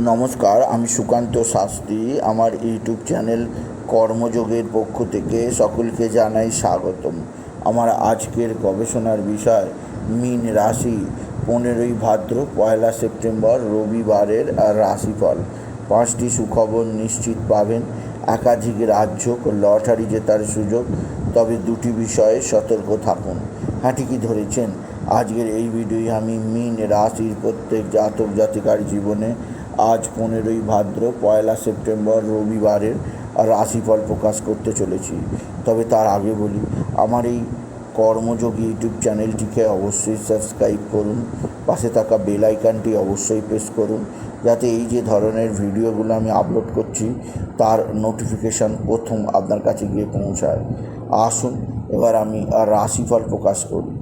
নমস্কার, আমি সুকান্ত শাস্ত্রী। আমার ইউটিউব চ্যানেল কর্মযোগের পক্ষ থেকে সকলকে জানাই স্বাগতম। আমার আজকের গবেষণার বিষয়, মীন রাশি। পনেরোই ভাদ্র, পয়লা সেপ্টেম্বর, রবিবারের রাশিফল। পাঁচটি সুখবর নিশ্চিত পাবেন। একাধিক রাজ্য লটারি জেতার সুযোগ, তবে দুটি বিষয়ে সতর্ক থাকুন। হ্যাঁ ঠিকই ধরেছেন। আজকের এই ভিডিওয়ে আমি মীন রাশির প্রত্যেক জাতক জাতিকার জীবনে আজ পনেরোই ভাদ্র, পয়লা সেপ্টেম্বর রবিবারের রাশিফল প্রকাশ করতে চলেছি। তবে তার আগে বলি, আমার এই কর্মযোগী ইউটিউব চ্যানেলটিকে অবশ্যই সাবস্ক্রাইব করুন, পাশে থাকা বেল আইকনটি অবশ্যই প্রেস করুন, যাতে এই যে ধরনের ভিডিওগুলো আমি আপলোড করছি, তার নোটিফিকেশান প্রথম আপনার কাছে গিয়ে পৌঁছায়। আসুন, এবার আমি রাশিফল প্রকাশ করি।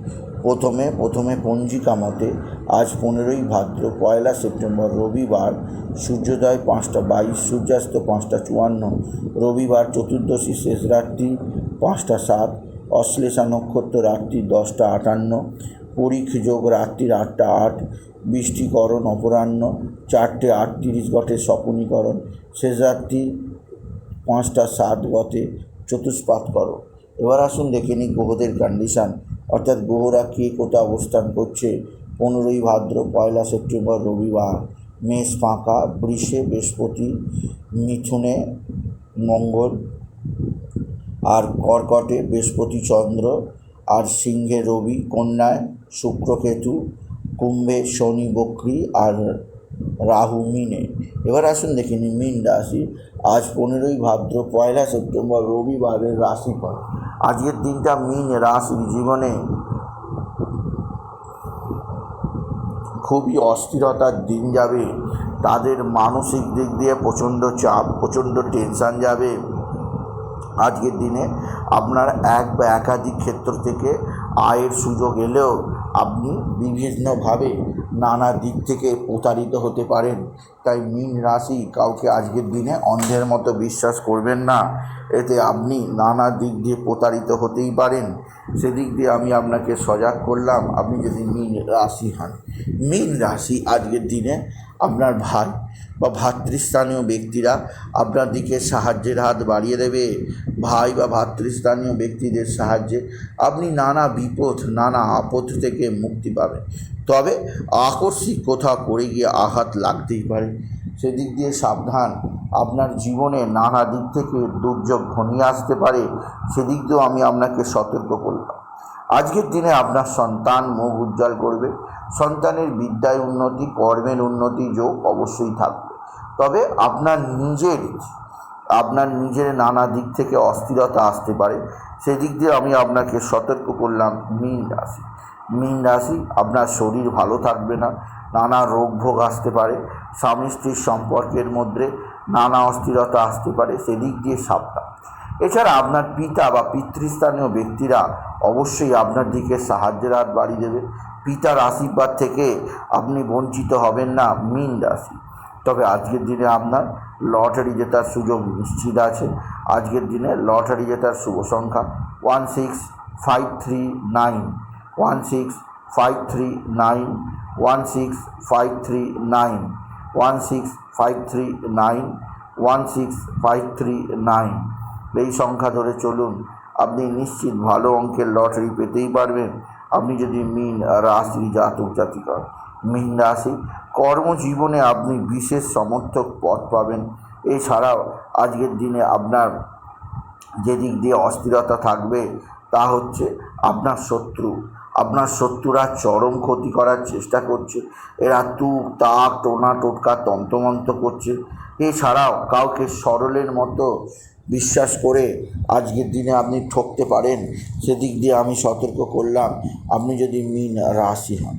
প্রথমে প্রথমে পঞ্জিকা মতে আজ পনেরোই ভাদ্র, পয়লা সেপ্টেম্বর রবিবার, সূর্যোদয় পাঁচটা বাইশ, সূর্যাস্ত পাঁচটা চুয়ান্ন, রবিবার চতুর্দশী শেষ রাত্রি পাঁচটা সাত, অশ্লেষা নক্ষত্র রাত্রি দশটা আটান্ন, পরীখ যোগ রাত্রির আটটা আট, বৃষ্টিকরণ অপরাহ্ন চারটে আটত্রিশ গটে শকুনীকরণ, শেষ রাত্রি পাঁচটা সাত গতে চতুষ্পাত করো এবার আসুন দেখে নিই গ্রহদের কন্ডিশান অর্থাৎ গ্রহরা কে কোথায় অবস্থান করছে? পনেরোই ভাদ্র, পয়লা সেপ্টেম্বর, রবিবার। মেষ ফাঁকা, বৃষে, বৃহস্পতি, মিথুনে, মঙ্গল। আর কর্কটে, বৃহস্পতি, চন্দ্র। আর সিংহে, রবি, কন্যায়, শুক্রকেতু, কুম্ভে, শনি, বক্রি আর রাহু, মিনে। এবার আসুন দেখে নিই মিন রাশি। আজ পনেরোই ভাদ্র, পয়লা সেপ্টেম্বর, রবিবারের রাশিফল। আজকের দিনটা মিন রাশির জীবনে খুবই অস্থিরতার দিন যাবে। তাদের মানসিক দিক দিয়ে প্রচণ্ড চাপ, প্রচণ্ড টেনশান যাবে। আজকের দিনে আপনার এক বা একাধিক ক্ষেত্র থেকে আয়ের সুযোগ এলেও আপনি বিভিন্নভাবে নানা দিক থেকে প্রতারিত হতে পারেন। তাই মীন রাশি কাউকে আজকের দিনে অন্ধের মতো বিশ্বাস করবেন না। এতে আপনি নানা দিক দিয়ে প্রতারিত হতেই পারেন। সেদিক দিয়ে আমি আপনাকে সজাগ করলাম, আপনি যদি মীন রাশি হন। মীন রাশি আজকের দিনে আপনার ভাই বা ভাতৃস্থানীয় ব্যক্তিরা আপনার দিকে সাহায্যের হাত বাড়িয়ে দেবে। ভাই বা ভাতৃস্থানীয় ব্যক্তিদের সাহায্যে আপনি নানা বিপদ নানা আপদ থেকে মুক্তি পাবেন। তবে আকস্মিক কোথাও পড়ে গিয়ে আঘাত লাগতেই পারে। সেদিক দিয়ে সাবধান। আপনার জীবনে নানা দিক থেকে দুর্যোগ ঘনিয়ে আসতে পারে, সেদিক দিয়েও আমি আপনাকে সতর্ক করলাম। আজকের দিনে আপনার সন্তান মুখ উজ্জ্বল করবে। সন্তানের বিদ্যায় উন্নতি, কর্মের উন্নতি যোগ অবশ্যই থাকবে। তবে আপনার নিজের আপনার নিজের নানা দিক থেকে অস্থিরতা আসতে পারে। সেদিক দিয়ে আমি আপনাকে সতর্ক করলাম মীন রাশি। মীন রাশি, আপনার শরীর ভালো থাকবে না, নানা রোগ ভোগ আসতে পারে, স্বামী স্ত্রীর সম্পর্কের মধ্যে নানা অস্থিরতা আসতে পারে, সেদিক দিয়ে সাবধান। এছাড়া আপনার পিতা বা পিতৃস্থানীয় ব্যক্তিরা অবশ্যই আপনার দিকে সাহায্যের হাত বাড়িয়ে দেবে। পিতার আশীর্বাদ থেকে আপনি বঞ্চিত হবেন না মীন রাশি। তবে আজকের দিনে আপনার লটারি জেতার সুযোগ নিশ্চিত আছে। আজকের দিনে লটারি জেতার শুভ সংখ্যা one six five three nine one six five three nine one six five three nine one six five three nine one six five three nine এই সংখ্যা ধরে চলুন। আপনি নিশ্চিত ভালো অঙ্কের লটারি পেতেই পারবেন। আপনি যদি মিন রাশি, জাতক, জাতিকা, মিন রাশি, কর্মজীবনে আপনি বিশেষ সমর্থক পথ পাবেন। এছাড়াও আজকের দিনে আপনার যে দিক দিয়ে অস্থিরতা থাকবে, তা হচ্ছে আপনার শত্রু। আপনার শত্রুরা চরম ক্ষতি করার চেষ্টা করছে। এরা তুক, তাক, টোনা, টোটকা তন্তমন্ত করছে। এছাড়াও কাউকে সরলের মতো বিশ্বাস করে আজকের দিনে আপনি ঠকতে পারেন, সেদিক দিয়ে আমি সতর্ক করলাম। আপনি যদি মিন রাশি হন,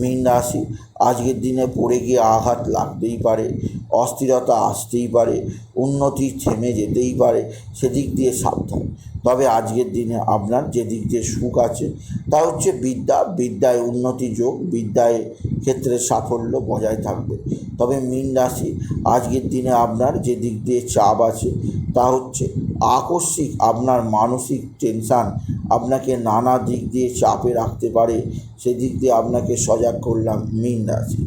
মিন রাশি আজকের দিনে পড়ে গিয়ে আঘাত লাগতেই পারে, অস্থিরতা আসতেই পারে, উন্নতি থেমে যেতেই পারে, সেদিক দিয়ে সাবধান। তবে আজকের দিনে আপনার যেদিক দিয়ে সুখ আছে, তা হচ্ছে বিদ্যা, বিদ্যায় উন্নতি যোগ, বিদ্যায় ক্ষেত্রে সাফল্য বজায় থাকবে। তবে মীন রাশি, আজকের দিনে আপনার যে দিক দিয়ে চাপ আছে, তা হচ্ছে আকস্মিক আপনার মানসিক টেনশান আপনাকে নানা দিক দিয়ে চাপে রাখতে পারে। সেদিক দিয়ে আপনাকে সজাগ করলাম মীন রাশি।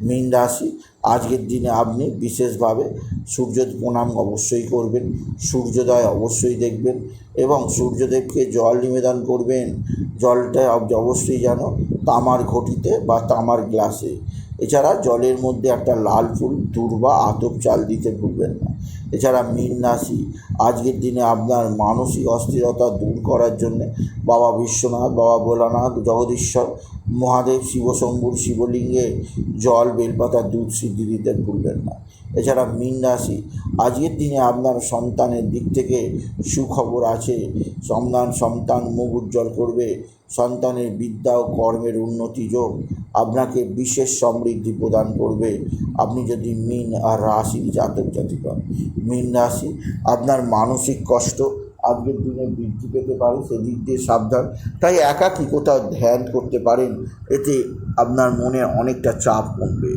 মীন রাশি আজকের দিনে আপনি বিশেষভাবে সূর্য প্রণাম অবশ্যই করবেন, সূর্যোদয় অবশ্যই দেখবেন এবং সূর্যদেবকে জল নিবেদন করবেন। জলটা অব- অবশ্যই যেন তামার ঘটিতে বা তামার গ্লাসে। এছাড়া জলের মধ্যে একটা লাল ফুল, দূর্বা, আতপ চাল দিতে ভুলবেন না। এছাড়া মীন রাশি, আজকের দিনে আপনার মানসিক অস্থিরতা দূর করার জন্য বাবা বিশ্বনাথ, বাবা ভোলানাথ, জগদীশ্বর মহাদেব, শিব শিবশম্ভুর শিবলিঙ্গে জল, বেলপাতা, দুধ সিদ্ধি দিতে ভুলবেন না। এছাড়া মীন রাশি, আজকের দিনে আপনার সন্তানের দিক থেকে সুখবর আছে। সন্তান সন্তান মুখ উজ্জ্বল করবে। সন্তানের বিদ্যা ও কর্মের উন্নতি যোগ আপনাকে বিশেষ সমৃদ্ধি প্রদান করবে। আপনি যদি মীন আর রাশি জাতক জাতিকা, মীন রাশি আপনার মানসিক কষ্ট আজকের দিনে বৃদ্ধি পেতে পারে, সেদিক দিয়ে সাবধান। তাই একাকী কোথাও ধ্যান করতে পারেন, এতে আপনার মনে অনেকটা চাপ কমবে।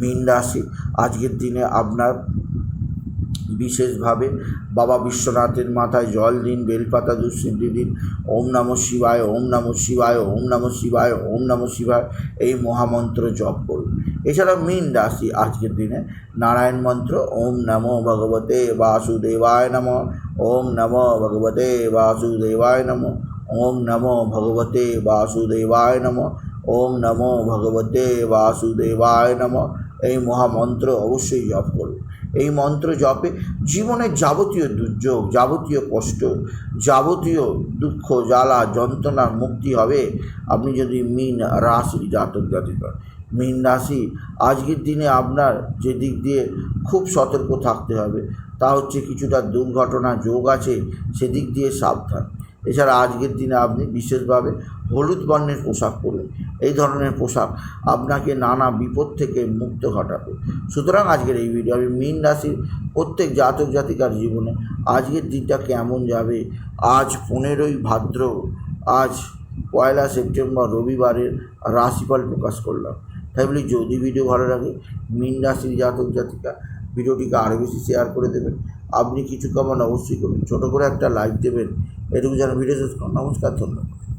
মীন রাশি, আজকের দিনে আপনার বিশেষভাবে বাবা বিশ্বনাথের মাথায় জল দিন, বেলপাতা দুঃসিদ্ধি দিন, ওম নম শিবায়, ওম নম শিবায়, ওম নম শিবায়, ওম নম শিবায় এই মহামন্ত্র জপ করুন। এছাড়া মীন রাশি আজকের দিনে, নারায়ণ মন্ত্র, ওম নমো ভগবতে বাসুদেবায় নম, ওম নমো ভগবতে বাসুদেবায় নম, ওম নমো ভগবতে বাসুদেবায় নম, ওম নমো ভগবতে বাসুদেবায় নম এই মহামন্ত্র অবশ্যই জপ করুন। এই মন্ত্র জপে জীবনের যাবতীয় দুর্যোগ, যাবতীয় কষ্ট, যাবতীয় দুঃখ, জ্বালা যন্ত্রণার মুক্তি হবে। আপনি যদি মিন রাশি জাতক জাতিকা মিন রাশি, আজকের দিনে আপনার যে দিক দিয়ে খুব সতর্ক থাকতে হবে। তা হচ্ছে কিছুটা দুর্ঘটনা, যোগ আছে, সেদিক দিয়ে সাবধান। এছাড়া আজকের দিনে আপনি বিশেষভাবে হলুদ বর্ণের পোশাক পরুন। এই ধরনের পোশাক আপনাকে নানা বিপদ থেকে মুক্ত ঘটাবে। সুতরাং আজকের এই ভিডিও আমি মীন রাশির প্রত্যেক জাতক জাতিকার জীবনে আজকের দিনটা কেমন যাবে? আজ পনেরোই ভাদ্র, আজ পয়লা সেপ্টেম্বর রবিবারের রাশিফল প্রকাশ করলাম। তাই বলি যদি ভিডিও ভালো লাগে, মীন রাশির জাতক জাতিকা ভিডিওটিকে আরও বেশি শেয়ার করে দেবেন। আপনি কিছু কমান অবশ্যই করবেন। ছোটো করে একটা লাইক দেবেন। এটুকু যেন ভিডিও শেষ করুন নমস্কার, ধন্যবাদ।